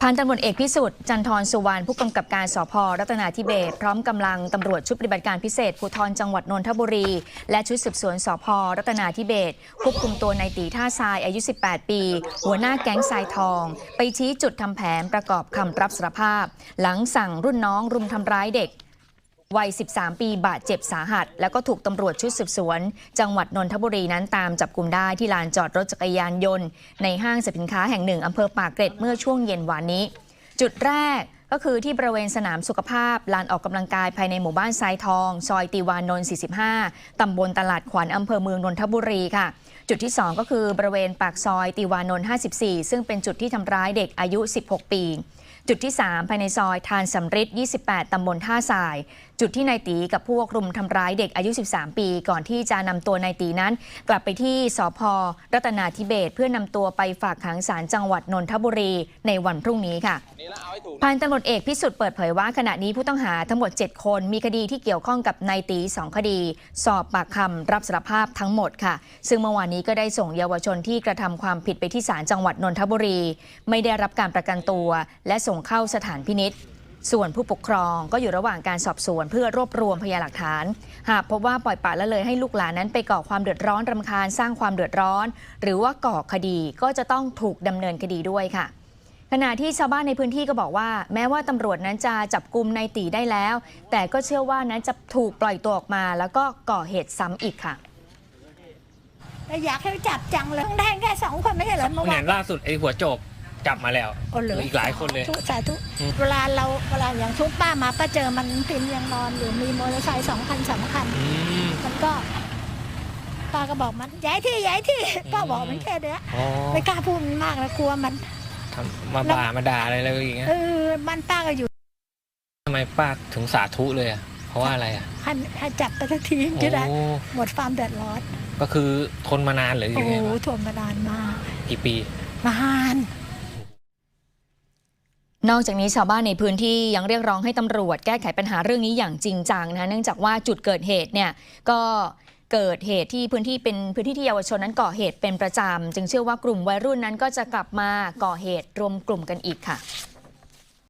พันตำรวจเอกพิสุทธิ์จันทร์สุวรรณผู้กำกับการสพรัตนาธิเบศพร้อมกำลังตำรวจชุดปฏิบัติการพิเศษภูธรจังหวัดนนทบุรี และชุดสืบสวนสพรัตนาธิเบศควบคุมตัวนายตีท่าทรายอายุ 18 ปี หัวหน้าแก๊งทรายทอง ไปชี้จุดทำแผนประกอบคำรับสารภาพ หลังสั่งรุ่นน้องรุมทำร้ายเด็ก วัย 13 ปีบาดเจ็บสาหัส แล้วก็ถูกตำรวจชุดสืบสวน จังหวัดนนทบุรีนั้นตามจับกลุ่มได้ที่ลานจอดรถจักรยานยนต์ ในห้างสรรพสินค้าแห่งหนึ่งอำเภอปากเกร็ดเมื่อช่วงเย็นวานนี้ จุดแรกก็คือที่บริเวณสนามสุขภาพ ลานออกกำลังกายภายในหมู่บ้านทรายทอง ซอยติวานนท์ 45 ตำบลตลาดขวัญอำเภอเมืองนนทบุรีค่ะ จุดที่ 2 ก็คือบริเวณปากซอยติวานนท์ 54 ซึ่งเป็นจุดที่ทำร้ายเด็กอายุ 16 ปี จุดที่ 3 ภายในซอยทานสำริด28 ตำบลท่าทราย จุดที่นายตีกับพวกรุมทำร้ายเด็กอายุ 13 ปี ก่อนที่จะนำตัวนายตีนั้น กลับไปที่สพรัตนาธิเบศรเพื่อนำตัวไปฝากขังศาลจังหวัดนนทบุรีในวันพรุ่งนี้ค่ะพันตำรวจเอกพิสุทธิ์เปิดเผยว่าขณะนี้ผู้ต้องหาทั้งหมด 7 คนมีคดีที่เกี่ยวข้องกับนายตี 2 คดี สอบปากคำรับสารภาพทั้งหมดค่ะ ซึ่งเมื่อวานนี้ก็ได้ส่งเยาวชนที่กระทำความผิดไปที่ศาลจังหวัดนนทบุรี ไม่ได้รับการประกันตัวและส่งเข้าสถานพินิษส่วนผู้ปกครองก็อยู่ระหว่างการสอบสวนเพื่อรวบรวมพยานหลักฐาน หากพบว่าปล่อยปละละเลยให้ลูกหลานนั้นไปก่อความเดือดร้อนรำคาญสร้างความเดือดร้อน หรือว่าก่อคดีก็จะต้องถูกดำเนินคดีด้วยค่ะ ขณะที่ชาวบ้านในพื้นที่ก็บอกว่า แม้ว่าตำรวจนั้นจะจับกลุ่มนายตีได้แล้ว แต่ก็เชื่อว่านั้นจะถูกปล่อยตัวออกมา แล้วก็ก่อเหตุซ้ำอีกค่ะแต่อยากให้จับจังเลยต้องได้แค่สองคนไม่ใช่เหรอเมื่อเห็วานนล่าสุดไอ้หัวโจก จับมาแล้วโอ้เหรออี กหลายคนเลย ทุสาธุอืม เวลาเราเวลาอย่างชุดป้ามาป้าเจอมันพิมพ์ยังนอนอยู่มีมอเตอร์ไซค์สองคันสามคัน อืม มันก็ป้าก็บอกมันย้ายที่ย้ายที่ป้าบอกมันแค่เนี้ยอ๋อไม่กล้าพูดมันมากนะกลัวมัน ทำมาบ่ามาด่าอะไรเลยอย่างเงี้ยเออบ้านป้าก็อยู่ทำไมป้าถึงสาธุเลยอะเพราะว่าอะไรอะให้ให้จับไปสักทีจะได้โอ้หมดความเดือดร้อนก็คือทนมานานหรือโอ้ยังโหไงวะทนมานานมากกี่ปี นาน นอกจากนี้ชาวบ้านในพื้นที่ยังเรียกร้องให้ตำรวจแก้ไขปัญหาเรื่องนี้อย่างจริงจังนะเนื่องจากว่าจุดเกิดเหตุเนี่ยก็เกิดเหตุที่พื้นที่เป็นพื้นที่ที่เยาวชนนั้นก่อเหตุเป็นประจำ จึงเชื่อว่ากลุ่มวัยรุ่นนั้นก็จะกลับมาก่อเหตุรวมกลุ่มกันอีกค่ะ